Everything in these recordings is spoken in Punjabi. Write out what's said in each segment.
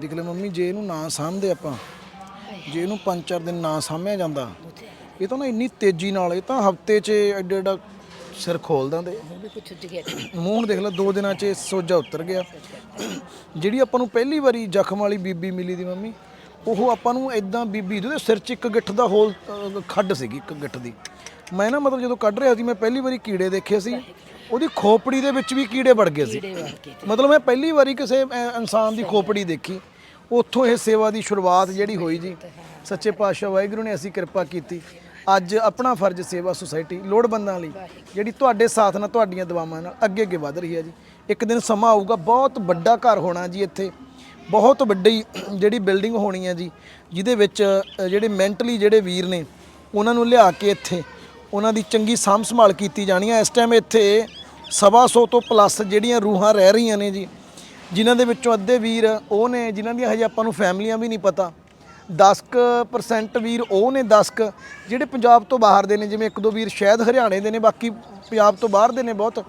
ਦੇਖ ਲੈ ਮੰਮੀ ਜੇ ਇਹਨੂੰ ਨਾ ਸਾਂਭਦੇ ਆਪਾਂ ਜੇ ਇਹਨੂੰ ਪੰਜ ਚਾਰ ਦਿਨ ਨਾ ਸਾਂਭਿਆ ਜਾਂਦਾ ਇਹ ਤਾਂ ਨਾ ਇੰਨੀ ਤੇਜ਼ੀ ਨਾਲ ਇਹ ਤਾਂ ਹਫ਼ਤੇ 'ਚ ਐਡਾ ਐਡਾ ਸਿਰ ਖੋਲ ਦਿੰਦੇ। ਮੂੰਹ ਦੇਖ ਲੈ ਦੋ ਦਿਨਾਂ 'ਚ ਸੋਜਾ ਉਤਰ ਗਿਆ। ਜਿਹੜੀ ਆਪਾਂ ਨੂੰ ਪਹਿਲੀ ਵਾਰੀ ਜ਼ਖਮ ਵਾਲੀ ਬੀਬੀ ਮਿਲੀ ਦੀ ਮੰਮੀ ਉਹ ਆਪਾਂ ਨੂੰ ਇਦਾਂ ਬੀਬੀ ਉਹਦੇ ਸਿਰ 'ਚ ਇੱਕ ਗਿੱਠ ਦਾ ਹੋਲ ਖੱਡ ਸੀਗੀ ਇੱਕ ਗਿੱਠ ਦੀ। ਮੈਂ ਨਾ ਮਤਲਬ ਜਦੋਂ ਕੱਢ ਰਿਹਾ ਸੀ ਮੈਂ ਪਹਿਲੀ ਵਾਰੀ ਕੀੜੇ ਦੇਖੇ ਸੀ ਉਹਦੀ ਖੋਪੜੀ ਦੇ ਵਿੱਚ ਵੀ ਕੀੜੇ ਵੜ ਗਏ ਸੀ। ਮਤਲਬ ਮੈਂ ਪਹਿਲੀ ਵਾਰੀ ਕਿਸੇ ਇਨਸਾਨ ਦੀ ਖੋਪੜੀ ਦੇਖੀ। ਉੱਥੋਂ ਇਹ ਸੇਵਾ ਦੀ ਸ਼ੁਰੂਆਤ ਜਿਹੜੀ ਹੋਈ ਜੀ। ਸੱਚੇ ਪਾਤਸ਼ਾਹ ਵਾਹਿਗੁਰੂ ਨੇ ਅਸੀਂ ਕਿਰਪਾ ਕੀਤੀ। ਅੱਜ ਆਪਣਾ ਫਰਜ਼ ਸੇਵਾ ਸੁਸਾਇਟੀ ਲੋੜਵੰਦਾਂ ਲਈ ਜਿਹੜੀ ਤੁਹਾਡੇ ਸਾਥ ਨਾਲ ਤੁਹਾਡੀਆਂ ਦੁਆਵਾਂ ਨਾਲ ਅੱਗੇ ਅੱਗੇ ਵਧ ਰਹੀ ਹੈ ਜੀ। ਇੱਕ ਦਿਨ ਸਮਾਂ ਆਊਗਾ ਬਹੁਤ ਵੱਡਾ ਘਰ ਹੋਣਾ ਜੀ ਇੱਥੇ। ਬਹੁਤ ਵੱਡੀ ਜਿਹੜੀ ਬਿਲਡਿੰਗ ਹੋਣੀ ਹੈ ਜੀ ਜਿਹਦੇ ਵਿੱਚ ਜਿਹੜੇ ਮੈਂਟਲੀ ਜਿਹੜੇ ਵੀਰ ਨੇ ਉਹਨਾਂ ਨੂੰ ਲਿਆ ਕੇ ਇੱਥੇ ਉਹਨਾਂ ਦੀ ਚੰਗੀ ਸਾਂਭ ਸੰਭਾਲ ਕੀਤੀ ਜਾਣੀ ਹੈ। ਇਸ ਟਾਈਮ ਇੱਥੇ ਸਵਾ ਸੌ ਤੋਂ ਪਲੱਸ ਜਿਹੜੀਆਂ ਰੂਹਾਂ ਰਹਿ ਰਹੀਆਂ ਨੇ ਜੀ ਜਿਨ੍ਹਾਂ ਦੇ ਵਿੱਚੋਂ ਅੱਧੇ ਵੀਰ ਉਹ ਨੇ, ਜਿਨ੍ਹਾਂ ਦੀਆਂ ਹਜੇ ਆਪਾਂ ਨੂੰ ਫੈਮਲੀਆਂ ਵੀ ਨਹੀਂ ਪਤਾ। 10% ਵੀਰ ਉਹ ਨੇ 10 ਜਿਹੜੇ ਪੰਜਾਬ ਤੋਂ ਬਾਹਰ ਦੇ ਨੇ, ਜਿਵੇਂ ਇੱਕ ਦੋ ਵੀਰ ਸ਼ਾਇਦ ਹਰਿਆਣੇ ਦੇ ਨੇ, ਬਾਕੀ ਪੰਜਾਬ ਤੋਂ ਬਾਹਰ ਦੇ ਨੇ ਬਹੁਤ।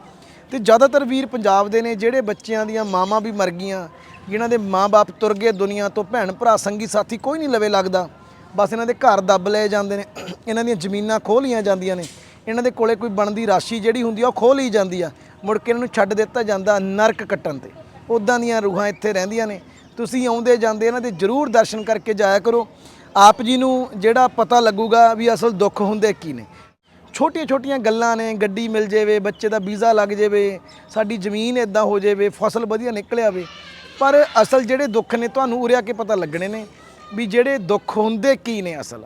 ਤੇ ਜ਼ਿਆਦਾਤਰ ਵੀਰ ਪੰਜਾਬ ਦੇ ਨੇ, ਜਿਹੜੇ ਬੱਚਿਆਂ ਦੀਆਂ ਮਾਵਾਂ ਵੀ ਮਰ ਗਈਆਂ, ਜਿਨ੍ਹਾਂ ਦੇ ਮਾਪੇ ਤੁਰ ਗਏ ਦੁਨੀਆ ਤੋਂ ਭੈਣ ਭਰਾ ਸੰਗੀ, ਸਾਥੀ, ਕੋਈ ਨਹੀਂ ਲਵੇ ਲੱਗਦਾ। ਬਸ ਇਹਨਾਂ ਦੇ ਘਰ ਦੱਬ ਲਏ ਜਾਂਦੇ ਨੇ, ਇਹਨਾਂ ਦੀਆਂ ਜ਼ਮੀਨਾਂ ਖੋਹ ਲਈਆਂ ਜਾਂਦੀਆਂ ਨੇ। ਇਹਨਾਂ ਦੇ ਕੋਲੇ ਕੋਈ ਬਣਦੀ ਰਾਸ਼ੀ ਜਿਹੜੀ ਹੁੰਦੀ ਆ, ਉਹ ਖੋਹ ਲਈ ਜਾਂਦੀ ਆ। ਮੁੜ ਕੇ ਇਹਨਾਂ ਨੂੰ ਛੱਡ ਦਿੱਤਾ ਜਾਂਦਾ ਨਰਕ ਕੱਟਣ ਤੇ। ਉਦਾਂ ਦੀਆਂ ਰੂਹਾਂ ਇੱਥੇ ਰਹਿੰਦੀਆਂ ਨੇ। ਤੁਸੀਂ ਆਉਂਦੇ ਜਾਂਦੇ ਇਹਨਾਂ ਦੇ ਜਰੂਰ ਦਰਸ਼ਨ ਕਰਕੇ ਜਾਇਆ ਕਰੋ। ਆਪ ਜੀ ਨੂੰ ਜਿਹੜਾ ਪਤਾ ਲੱਗੂਗਾ ਵੀ ਅਸਲ ਦੁੱਖ ਹੁੰਦੇ ਕੀ ਨੇ। ਛੋਟੀਆਂ ਛੋਟੀਆਂ ਗੱਲਾਂ ਨੇ, ਗੱਡੀ ਮਿਲ ਜਾਵੇ, ਬੱਚੇ ਦਾ ਵੀਜ਼ਾ ਲੱਗ ਜਾਵੇ, ਸਾਡੀ ਜ਼ਮੀਨ ਇਦਾਂ ਹੋ ਜਾਵੇ, ਫਸਲ ਵਧੀਆ ਨਿਕਲ ਆਵੇ। ਪਰ ਅਸਲ ਜਿਹੜੇ ਦੁੱਖ ਨੇ ਤੁਹਾਨੂੰ ਉਰਿਆ ਕੇ ਪਤਾ ਲੱਗਣੇ ਨੇ ਵੀ ਜਿਹੜੇ ਦੁੱਖ ਹੁੰਦੇ ਕੀ ਨੇ ਅਸਲ।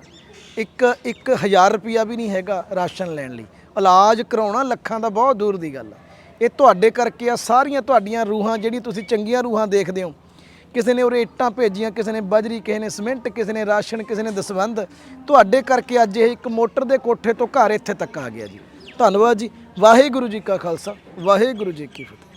ਇੱਕ ਇੱਕ ਹਜ਼ਾਰ ਰੁਪਿਆ ਵੀ ਨਹੀਂ ਹੈਗਾ ਰਾਸ਼ਨ ਲੈਣ ਲਈ। ਇਲਾਜ ਕਰਾਉਣਾ ਲੱਖਾਂ ਦਾ ਬਹੁਤ ਦੂਰ ਦੀ ਗੱਲ ਆ। ਇਹ ਤੁਹਾਡੇ ਕਰਕੇ ਆ, ਸਾਰੀਆਂ ਤੁਹਾਡੀਆਂ ਰੂਹਾਂ ਜਿਹੜੀ ਤੁਸੀਂ ਚੰਗੀਆਂ ਰੂਹਾਂ ਦੇਖਦੇ ਹੋ। ਕਿਸੇ ਨੇ ਉਰੇ ਇੱਟਾਂ ਭੇਜੀਆਂ, ਕਿਸੇ ਨੇ ਬਜਰੀ, ਕਿਸੇ ਨੇ ਸਿਮੈਂਟ, ਕਿਸੇ ਨੇ ਰਾਸ਼ਨ, ਕਿਸੇ ਨੇ ਦਸਵੰਧ। ਤੁਹਾਡੇ ਕਰਕੇ ਅੱਜ ਇਹ ਇੱਕ ਮੋਟਰ ਦੇ ਕੋਠੇ ਤੋਂ ਘਰ ਇੱਥੇ ਤੱਕ ਆ ਗਿਆ ਜੀ। ਧੰਨਵਾਦ ਜੀ। ਵਾਹਿਗੁਰੂ ਜੀ ਕਾ ਖਾਲਸਾ, ਵਾਹਿਗੁਰੂ ਜੀ ਕੀ ਫਤਿਹ।